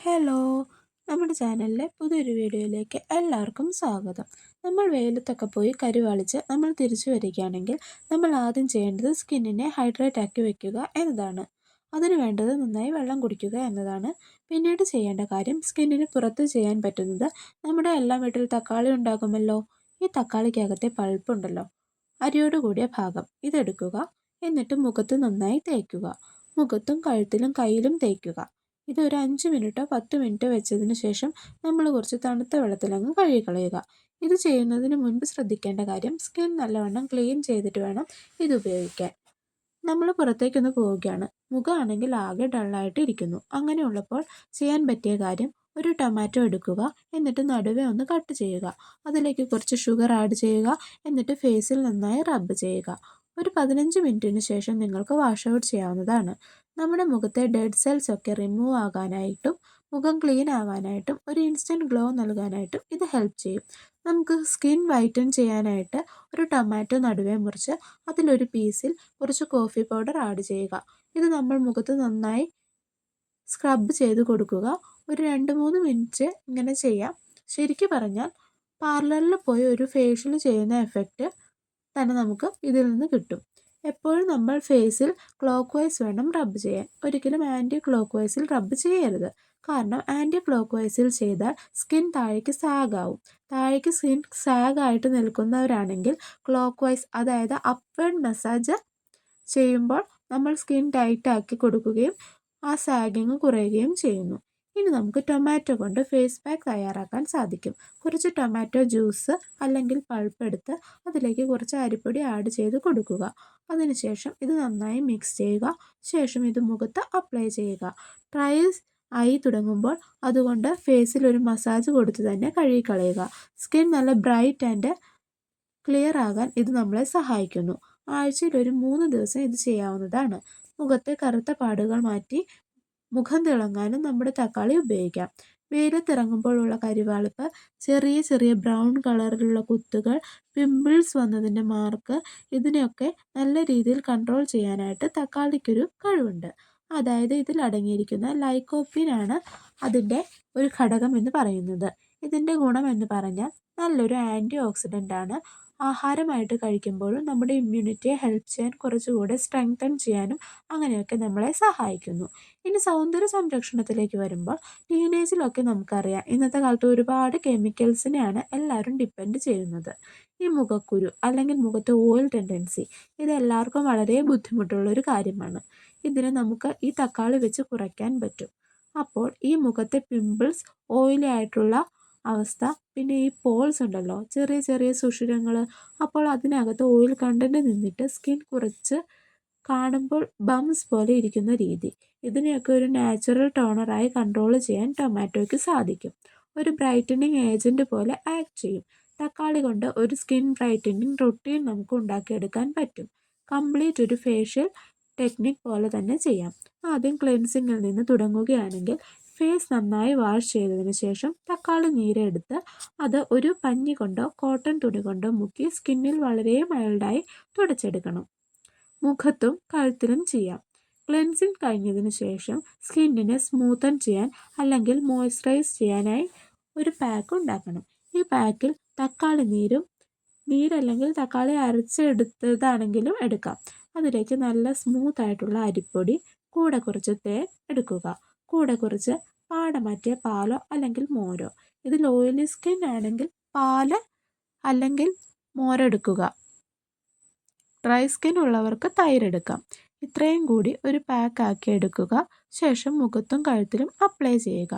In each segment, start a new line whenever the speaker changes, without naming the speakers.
Hello നമ്മുടെ ചാനലിലെ പുതിയൊരു വീഡിയോയിലേക്ക് എല്ലാവർക്കും സ്വാഗതം. നമ്മൾ വെയിലത്തൊക്കെ പോയി കരുവാളിച്ച് നമ്മൾ തിരിച്ചു വരികയാണെങ്കിൽ നമ്മൾ ആദ്യം ചെയ്യേണ്ടത് സ്കിന്നിനെ ഹൈഡ്രേറ്റ് ആക്കി വെക്കുക എന്നതാണ്. അതിന് വേണ്ടത് നന്നായി വെള്ളം കുടിക്കുക എന്നതാണ്. പിന്നീട് ചെയ്യേണ്ട കാര്യം സ്കിന്നിന് പുറത്ത് ചെയ്യാൻ പറ്റുന്നത് നമ്മുടെ എല്ലാ വീട്ടിൽ തക്കാളി ഉണ്ടാകുമല്ലോ. ഈ തക്കാളിക്കകത്തെ പൾപ്പുണ്ടല്ലോ. അരിയോട് കൂടിയ ഭാഗം ഇതെടുക്കുക. എന്നിട്ട് മുഖത്ത് നന്നായി തേക്കുക. മുഖത്തും കഴുത്തിലും കയ്യിലും തേക്കുക. ഇത് ഒരു അഞ്ച് മിനിറ്റോ പത്ത് മിനിറ്റോ വെച്ചതിന് ശേഷം നമ്മൾ കുറച്ച് തണുത്ത വെള്ളത്തിലങ്ങ് കഴുകിക്കളയുക. ഇത് ചെയ്യുന്നതിന് മുൻപ് ശ്രദ്ധിക്കേണ്ട കാര്യം സ്കിൻ നല്ലവണ്ണം ക്ലീൻ ചെയ്തിട്ട് വേണം ഇത് ഉപയോഗിക്കാൻ. നമ്മൾ പുറത്തേക്കൊന്ന് പോവുകയാണ്. മുഖമാണെങ്കിൽ ആകെ ഡള്ളായിട്ട് ഇരിക്കുന്നു. അങ്ങനെയുള്ളപ്പോൾ ചെയ്യാൻ പറ്റിയ കാര്യം ഒരു ടൊമാറ്റോ എടുക്കുക എന്നിട്ട് നടുവേ ഒന്ന് കട്ട് ചെയ്യുക. അതിലേക്ക് കുറച്ച് ഷുഗർ ആഡ് ചെയ്യുക എന്നിട്ട് ഫേസിൽ നന്നായി റബ്ബ് ചെയ്യുക. ഒരു പതിനഞ്ച് മിനിറ്റിന് ശേഷം നിങ്ങൾക്ക് വാഷ് ഔട്ട് ചെയ്യാവുന്നതാണ്. നമ്മുടെ മുഖത്തെ ഡെഡ് സെൽസ് ഒക്കെ റിമൂവ് ആകാനായിട്ടും മുഖം ക്ലീൻ ആവാനായിട്ടും ഒരു ഇൻസ്റ്റന്റ് ഗ്ലോ നൽകാനായിട്ടും ഇത് ഹെൽപ്പ് ചെയ്യും. നമുക്ക് സ്കിൻ വൈറ്റൻ ചെയ്യാനായിട്ട് ഒരു ടൊമാറ്റോ നടുവേ മുറിച്ച് അതിലൊരു പീസിൽ കുറച്ച് കോഫി പൗഡർ ആഡ് ചെയ്യുക. ഇത് നമ്മൾ മുഖത്ത് നന്നായി സ്ക്രബ് ചെയ്ത് കൊടുക്കുക. ഒരു രണ്ട് മൂന്ന് മിനിറ്റ് ഇങ്ങനെ ചെയ്യാം. ശരിക്കും പറഞ്ഞാൽ പാർലറിൽ പോയി ഒരു ഫേഷ്യൽ ചെയ്യുന്ന എഫക്റ്റ് തന്നെ നമുക്ക് ഇതിൽ നിന്ന് കിട്ടും. എപ്പോഴും നമ്മൾ ഫേസിൽ ക്ലോക്ക് വൈസ് വേണം റബ്ബ് ചെയ്യാൻ. ഒരിക്കലും ആന്റി ക്ലോക്ക് വൈസിൽ റബ്ബ് ചെയ്യരുത്. കാരണം ആന്റി ക്ലോക്ക് വൈസിൽ ചെയ്താൽ സ്കിൻ താഴേക്ക് സാഗാവും താഴേക്ക് സ്കിൻ സാഗായിട്ട് നിൽക്കുന്നവരാണെങ്കിൽ ക്ലോക്ക് വൈസ് അതായത് അപ്പേഡ് മസാജ് ചെയ്യുമ്പോൾ നമ്മൾ സ്കിൻ ടൈറ്റ് ആക്കി കൊടുക്കുകയും ആ സാഗിങ് കുറയുകയും ചെയ്യുന്നു. ഇനി നമുക്ക് ടൊമാറ്റോ കൊണ്ട് ഫേസ് പാക്ക് തയ്യാറാക്കാൻ സാധിക്കും. കുറച്ച് ടൊമാറ്റോ ജ്യൂസ് അല്ലെങ്കിൽ പൾപ്പ് എടുത്ത് അതിലേക്ക് കുറച്ച് അരിപ്പൊടി ആഡ് ചെയ്ത് കൊടുക്കുക. അതിനുശേഷം ഇത് നന്നായി മിക്സ് ചെയ്യുക. ശേഷം ഇത് മുഖത്ത് അപ്ലൈ ചെയ്യുക. ട്രയൽസ് ആയി തുടങ്ങുമ്പോൾ അതുകൊണ്ട് ഫേസിൽ ഒരു മസാജ് കൊടുത്ത് തന്നെ കഴുകിക്കളയുക. സ്കിൻ നല്ല ബ്രൈറ്റ് ആൻഡ് ക്ലിയർ ആകാൻ ഇത് നമ്മളെ സഹായിക്കുന്നു. ആഴ്ചയിൽ ഒരു മൂന്ന് ദിവസം ഇത് ചെയ്യാവുന്നതാണ്. മുഖത്തെ കറുത്ത പാടുകൾ മാറ്റി മുഖം തിളങ്ങാനും നമ്മുടെ തക്കാളി ഉപയോഗിക്കാം. വെയിലത്തിറങ്ങുമ്പോഴുള്ള കരിവാളിപ്പ് ചെറിയ ചെറിയ ബ്രൗൺ കളറിലുള്ള കുത്തുകൾ പിമ്പിൾസ് വന്നതിന്റെ മാർക്ക് ഇതിനെയൊക്കെ നല്ല രീതിയിൽ കൺട്രോൾ ചെയ്യാനായിട്ട് തക്കാളിക്കൊരു കഴിവുണ്ട്. അതായത് ഇതിൽ അടങ്ങിയിരിക്കുന്ന ലൈക്കോപ്പിനാണ് അതിന്റെ ഒരു ഘടകം എന്ന് പറയുന്നത്. ഇതിന്റെ ഗുണം എന്ന് പറഞ്ഞാൽ നല്ലൊരു ആന്റി ഓക്സിഡന്റ് ആണ്. ആഹാരമായിട്ട് കഴിക്കുമ്പോഴും നമ്മുടെ ഇമ്മ്യൂണിറ്റിയെ ഹെൽപ്പ് ചെയ്യാൻ കുറച്ചുകൂടെ സ്ട്രെങ്തൻ ചെയ്യാനും അങ്ങനെയൊക്കെ നമ്മളെ സഹായിക്കുന്നു. ഇനി സൗന്ദര്യ സംരക്ഷണത്തിലേക്ക് വരുമ്പോൾ ടീനേജിലൊക്കെ നമുക്കറിയാം ഇന്നത്തെ കാലത്ത് ഒരുപാട് കെമിക്കൽസിനെയാണ് എല്ലാവരും ഡിപ്പെൻഡ് ചെയ്യുന്നത്. ഈ മുഖക്കുരു അല്ലെങ്കിൽ മുഖത്തെ ഓയിൽ ടെൻഡൻസി ഇത് എല്ലാവർക്കും വളരെ ബുദ്ധിമുട്ടുള്ള ഒരു കാര്യമാണ്. ഇതിനെ നമുക്ക് ഈ തക്കാളി വെച്ച് കുറയ്ക്കാൻ പറ്റും. അപ്പോൾ ഈ മുഖത്തെ പിമ്പിൾസ് ഓയിലി ആയിട്ടുള്ള അവസ്ഥ. പിന്നെ ഈ പോൾസ് ഉണ്ടല്ലോ ചെറിയ ചെറിയ സുഷിരങ്ങൾ അപ്പോൾ അതിനകത്ത് ഓയിൽ കണ്ടന്റ് നിന്നിട്ട് സ്കിൻ കുറച്ച് കാണുമ്പോൾ ബംസ് പോലെ ഇരിക്കുന്ന രീതി. ഇതിനെയൊക്കെ ഒരു നാച്ചുറൽ ടോണറായി കൺട്രോൾ ചെയ്യാൻ ടൊമാറ്റോയ്ക്ക് സാധിക്കും. ഒരു ബ്രൈറ്റനിങ് ഏജന്റ് പോലെ ആക്ട് ചെയ്യും. തക്കാളി കൊണ്ട് ഒരു സ്കിൻ ബ്രൈറ്റനിങ് റൊട്ടീൻ നമുക്ക് ഉണ്ടാക്കിയെടുക്കാൻ പറ്റും. കംപ്ലീറ്റ് ഒരു ഫേഷ്യൽ ടെക്നിക് പോലെ തന്നെ ചെയ്യാം. ആദ്യം ക്ലെൻസിങ്ങിൽ നിന്ന് തുടങ്ങുകയാണെങ്കിൽ ഫേസ് നന്നായി വാഷ് ചെയ്തതിന് ശേഷം തക്കാളി നീരെടുത്ത് അത് ഒരു പഞ്ഞി കൊണ്ടോ കോട്ടൺ തുണി കൊണ്ടോ മുക്കി സ്കിന്നിൽ വളരെ മൈൽഡായി തുടച്ചെടുക്കണം. മുഖത്തും കഴുത്തിലും ചെയ്യാം. ക്ലെൻസിങ് കഴിഞ്ഞതിന് ശേഷം സ്കിന്നിനെ സ്മൂത്തൻ ചെയ്യാൻ അല്ലെങ്കിൽ മോയ്സ്ചറൈസ് ചെയ്യാനായി ഒരു പാക്ക് ഉണ്ടാക്കണം. ഈ പാക്കിൽ തക്കാളി നീരും നീരല്ലെങ്കിൽ തക്കാളി അരച്ചെടുത്തതാണെങ്കിലും എടുക്കാം. അതിലേക്ക് നല്ല സ്മൂത്ത് ആയിട്ടുള്ള അരിപ്പൊടി കൂടെ കുറച്ച് തേൻ എടുക്കുക. കൂടെ കുറച്ച് പാടമാറ്റിയ പാലോ അല്ലെങ്കിൽ മോരോ. ഇതിൽ ഓയിലി സ്കിൻ ആണെങ്കിൽ പാൽ അല്ലെങ്കിൽ മോരെടുക്കുക ഡ്രൈ സ്കിൻ ഉള്ളവർക്ക് തൈരെടുക്കാം ഇത്രയും കൂടി ഒരു പാക്ക് ആക്കി എടുക്കുക. ശേഷം മുഖത്തും കഴുത്തിലും അപ്ലൈ ചെയ്യുക.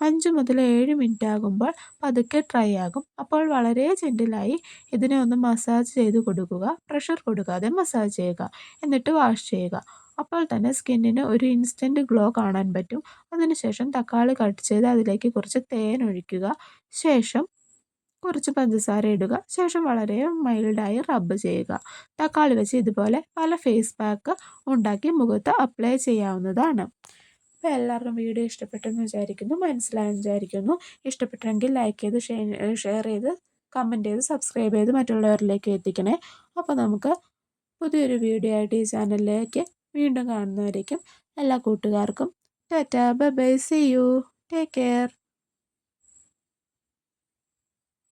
അഞ്ച് മുതൽ ഏഴ് മിനിറ്റ് ആകുമ്പോൾ പതുക്കെ ഡ്രൈ ആകും. അപ്പോൾ വളരെ ജെന്റിലായി ഇതിനെ ഒന്ന് മസാജ് ചെയ്ത് കൊടുക്കുക. പ്രഷർ കൊടുക്കാതെ മസാജ് ചെയ്യുക. എന്നിട്ട് വാഷ് ചെയ്യുക. അപ്പോൾ തന്നെ സ്കിന്നിന് ഒരു ഇൻസ്റ്റന്റ് ഗ്ലോ കാണാൻ പറ്റും. അതിനുശേഷം തക്കാളി കട്ട് ചെയ്ത് അതിലേക്ക് കുറച്ച് തേൻ ഒഴിക്കുക. ശേഷം കുറച്ച് പഞ്ചസാര ഇടുക. ശേഷം വളരെ മൈൽഡായി റബ്ബ് ചെയ്യുക. തക്കാളി വെച്ച് ഇതുപോലെ പല ഫേസ് പാക്ക് ഉണ്ടാക്കി മുഖത്ത് അപ്ലൈ ചെയ്യാവുന്നതാണ്. അപ്പോൾ എല്ലാവർക്കും വീഡിയോ ഇഷ്ടപ്പെട്ടെന്ന് വിചാരിക്കുന്നു മനസ്സിലായെന്ന് വിചാരിക്കുന്നു. ഇഷ്ടപ്പെട്ടെങ്കിൽ ലൈക്ക് ചെയ്ത് ഷെയർ ചെയ്ത് കമന്റ് ചെയ്ത് സബ്സ്ക്രൈബ് ചെയ്ത് മറ്റുള്ളവരിലേക്ക് എത്തിക്കണേ. അപ്പോൾ നമുക്ക് പുതിയൊരു വീഡിയോ ആയിട്ട് ഈ ചാനലിലേക്ക് വീണ്ടും കാണുന്നവരേക്കും എല്ലാ കൂട്ടുകാർക്കും tata bye bye see you take care